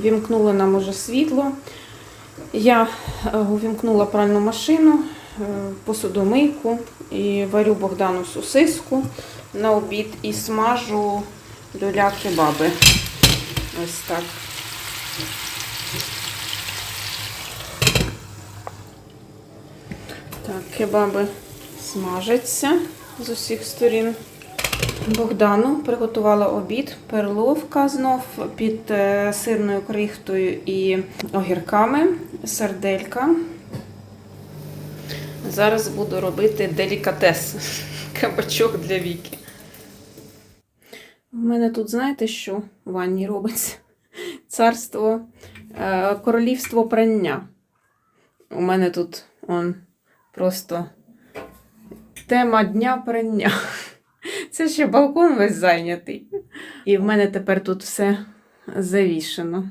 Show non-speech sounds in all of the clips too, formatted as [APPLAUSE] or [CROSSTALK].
вімкнули нам уже світло. Я е, увімкнула пральну машину, е, посудомийку і варю Богдану сосиску на обід і смажу люля кебаби. Ось так. Так, кебаби смажаться з усіх сторін. Богдану приготувала обід, перловка знов під е, сирною крихтою і огірками, сарделька. Зараз буду робити делікатес [LAUGHS] кабачок для Віки. У мене тут, знаєте, що в ванні робиться? Царство, е, королівство прання. У мене тут он просто тема дня прання. Це ще балкон весь зайнятий. І в мене тепер тут все завішено.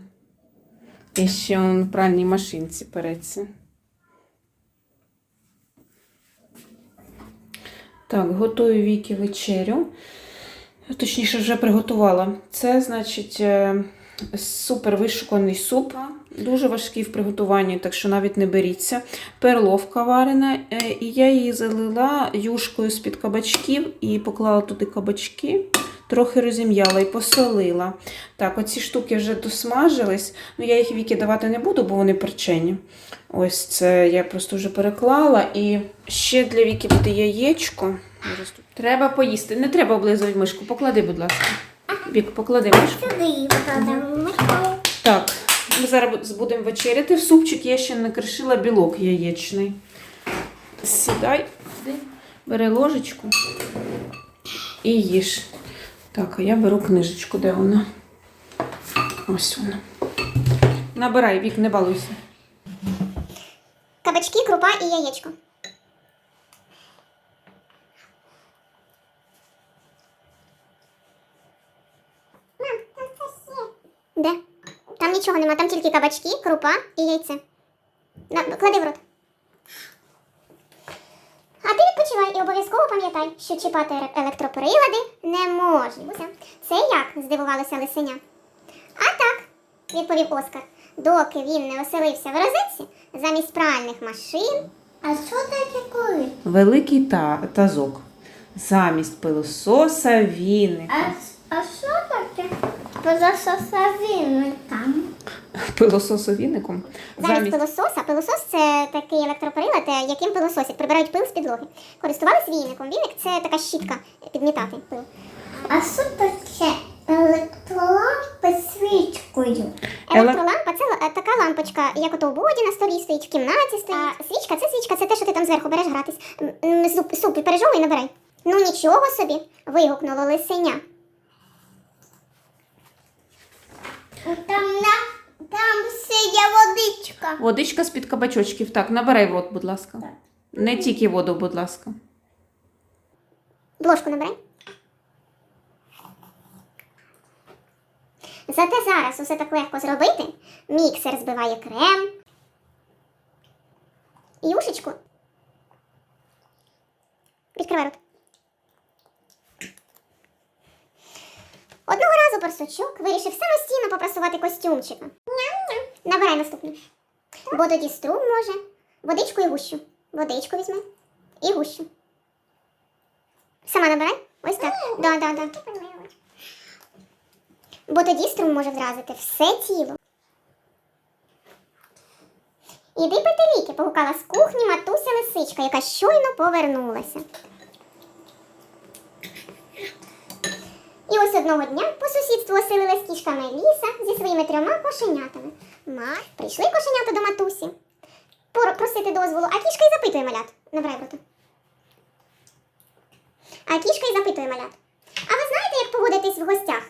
І ще в пральній машинці переться. Так, готую Вікі вечерю. Точніше, вже приготувала. Це, значить, е, супер вишуканий суп. Дуже важкий в приготуванні, так що навіть не беріться. Перловка варена, е, і я її залила юшкою з-під кабачків і поклала туди кабачки, трохи розім'яла і посолила. Так, оці штуки вже досмажились. Ну, я їх віки давати не буду, бо вони перчені. Ось це я просто вже переклала. І ще для віки буде яєчко. Треба поїсти. Не треба облизувати мишку. Поклади, будь ласка. Вік, поклади мишку. Сюди викладемо мишку. Так, ми зараз будемо вечеряти. В супчик я ще накришила білок яєчний. Сідай, бери ложечку і їж. Так, а я беру книжечку, де вона? Ось вона. Набирай, вік, не балуйся. Кабачки, крупа і яєчко. Мам, там це все. Де? Там нічого нема, там тільки кабачки, крупа і яйце. На, клади в рот. А ти відпочивай і обов'язково пам'ятай, що чіпати електроприлади не можна. Буся, Це як? здивувалося лисеня. А так, відповів Оскар. Доки він не оселився в розетці, замість пральних машин. А що таке коли? Великий та, тазок. Замість пилососа віник. А, а що таке? Позасосавіни там. Пилососовіником. Замість пилососа, пилосос це такий електроприлад, е, яким пилососять, прибирають пил з підлоги. Користувались віником. Віник це така щітка підмітати пил. А що таке електролампи свічкою? Електролампа це е, така лампочка, як ото у боді на столі стоїть, в кімнаті стоїть. А свічка це свічка, це те, що ти там зверху береш гратись. Суп, суп пережовуй і набирай. Ну нічого собі, вигукнуло лисеня. Там на там все є водичка. Водичка з-під кабачочків. Так, набирай в рот, будь ласка. Не тільки воду, будь ласка. Ложку набирай. Зате зараз усе так легко зробити. Міксер збиває крем. Юшечку. Відкривай рот. Одного вирішив самостійно попрасувати костюмчика. Набирай наступний. Бо тоді струм може. Водичку і гущу. Водичку візьми. І гущу. Сама набирай? Ось так. Да, да, да. Бо тоді струм може вразити все тіло. Іди пити ліки, погукала з кухні матуся лисичка, яка щойно повернулася. Ось одного дня по сусідству оселилась кішка Меліса зі своїми трьома кошенятами. Ма, прийшли кошенята до матусі. Просити дозволу, а кішка й запитує малят. Набирай в. А кішка й запитує малят. А ви знаєте, як поводитись в гостях?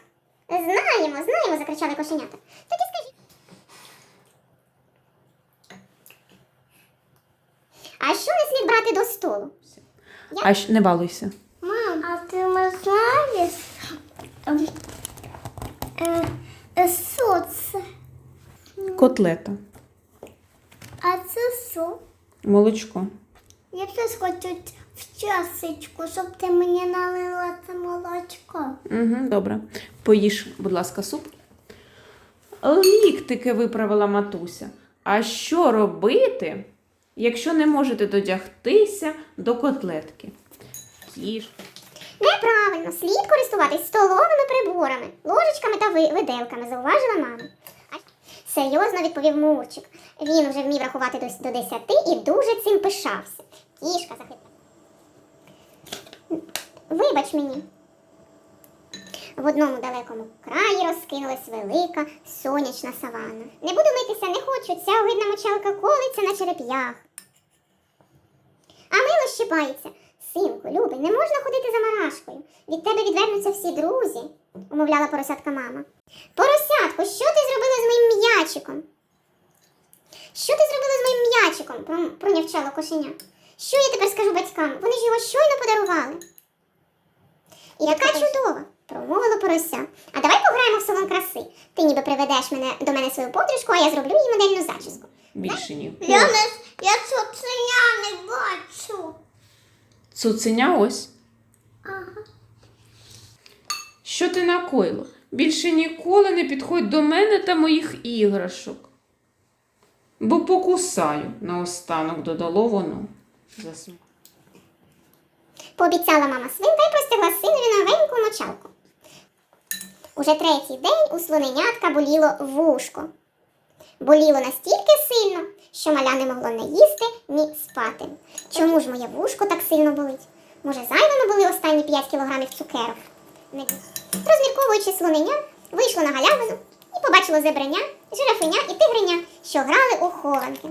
Знаємо, знаємо, закричали кошенята. Тоді скажіть. А що не слід брати до столу? А щ- не балуйся. Мам, а ти знаєш? ем, е, е, Що це? Котлета. А це що? Молочко. Я теж хочу в часочку, щоб ти мені налила це молочко. Угу, добре. Поїж, будь ласка, суп. ліктики виправила матуся. А що робити, якщо не можете додягтися до котлетки? Кіш. Неправильно, слід користуватись столовими приборами, ложечками та ви- виделками, зауважила мама. Серйозно відповів Мурчик. Він уже вмів рахувати до, десяти і дуже цим пишався. Кішка захитала. Вибач мені. В одному далекому краї розкинулась велика сонячна саванна. Не буду митися, не хочу, ця огидна мочалка колиться на череп'ях. А мило щипається. Синку, любий, не можна ходити за марашкою. Від тебе відвернуться всі друзі, умовляла поросятка мама. Поросятко, що ти зробила з моїм м'ячиком? Що ти зробила з моїм м'ячиком? Про- пронявчало кошеня. Що я тепер скажу батькам? Вони ж його щойно подарували. Яка чудова, промовило порося. А давай пограємо в салон краси. Ти ніби приведеш мене до мене свою подружку, а я зроблю їй модельну зачіску. Більше ні. Я не я цуценя не бачу. Цуценя ось. Ага. Що ти накоїла? Більше ніколи не підходь до мене та моїх іграшок. Бо покусаю, наостанок додало воно. Засмі... Пообіцяла мама свинка і простягла синові новеньку мочалку. Уже третій день у слоненятка боліло вушко. Боліло настільки сильно, що маля не могло не їсти, ні спати. Чому ж моє вушко так сильно болить? Може, зайвими були останні 5 кілограмів цукерок? Розмірковуючи слонення, вийшло на галявину і побачило зебреня, жирафеня і тигреня, що грали у хованки.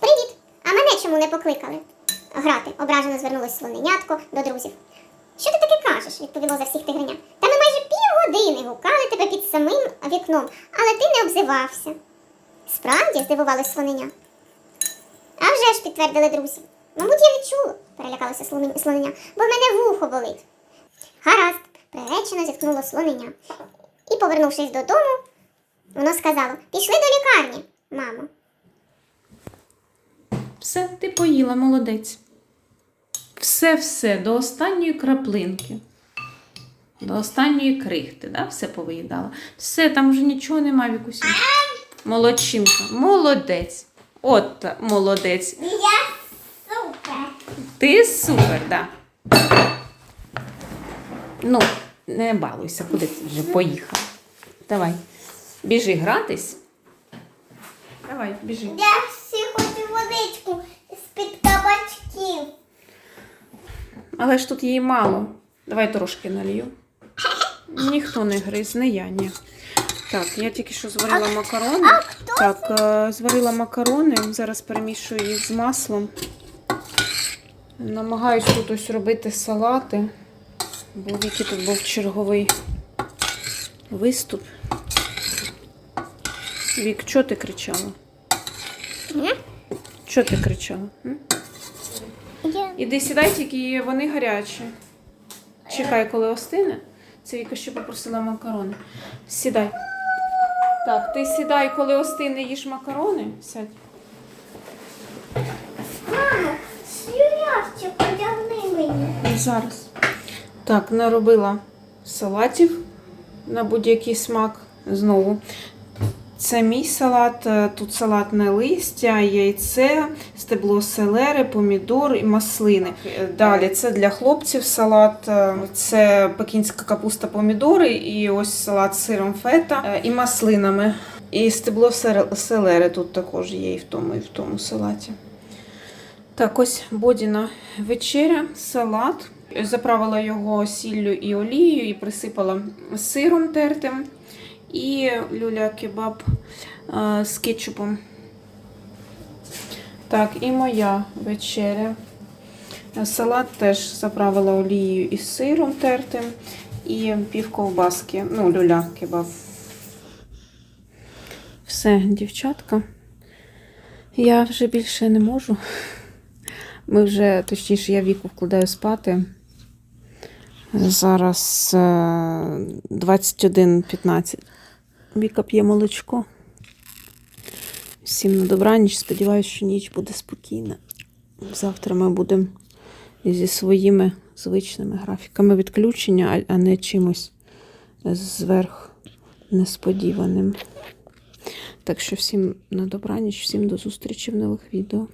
Привіт! А мене чому не покликали? Грати, ображено звернулось слоненятко до друзів. Що ти таке кажеш? відповіло за всіх тигреня. Та ми майже півгодини гукали тебе під самим вікном, але ти не обзивався. Справді, здивувалось слоненя. А вже ж підтвердили друзі. Мабуть, я не чула, перелякалося слоне- бо в мене вухо болить. Гаразд, приречено зіткнуло слоненя. І, повернувшись додому, воно сказало: пішли до лікарні, мамо. Все, ти поїла, молодець. Все-все, до останньої краплинки. До останньої крихти, да? все повиїдала. Все, там вже нічого немає, Вікусі. Молодчинка, молодець. От молодець. Супер. Ти супер, да. Ну, не балуйся, куди ти вже поїхав. Давай, біжи гратись. Давай, біжи. Я всі хочу водичку з-під кабачків. Але ж тут її мало. Давай трошки налью. Ніхто не гриз, не я, ні. Так, я тільки що зварила макарони. Так, е, зварила макарони, зараз перемішую їх з маслом. Намагаюсь тут ось робити салати, бо Віки тут був черговий виступ. Вік, чого ти кричала? Чого ти кричала? м? Я... Іди сідай, тільки вони гарячі. Чекай, коли остине. Це Віка ще попросила макарони. Сідай. Так, ти сідай, коли остине, їж макарони. Сядь. Слюнявчик одягни мені. Зараз. Так, наробила салатів на будь-який смак. Знову. Це мій салат. Е, Тут салатне листя, яйце, стебло селери, помідор і маслини. Е, Далі це для хлопців салат. е, Це пекінська капуста, помідори, і ось салат з сиром фета і маслинами. І стебло селери тут також є і в тому, і в тому салаті. Так, ось Бодіна вечеря, салат. Заправила його сіллю і олією і присипала сиром тертим. І люля кебаб е, з кетчупом. Так, і моя вечеря. Е, Салат теж заправила олією і сиром тертим. І пів ковбаски. Ну, люля кебаб. Все, дівчатка. Я вже більше не можу. Ми вже, точніше, я віку вкладаю спати. Зараз е, 21.15. Віка п'є молочко. Всім на добраніч. Сподіваюся, що ніч буде спокійна. Завтра ми будемо зі своїми звичними графіками відключення, а не чимось зверх несподіваним. Так що всім на добраніч, всім до зустрічі в нових відео.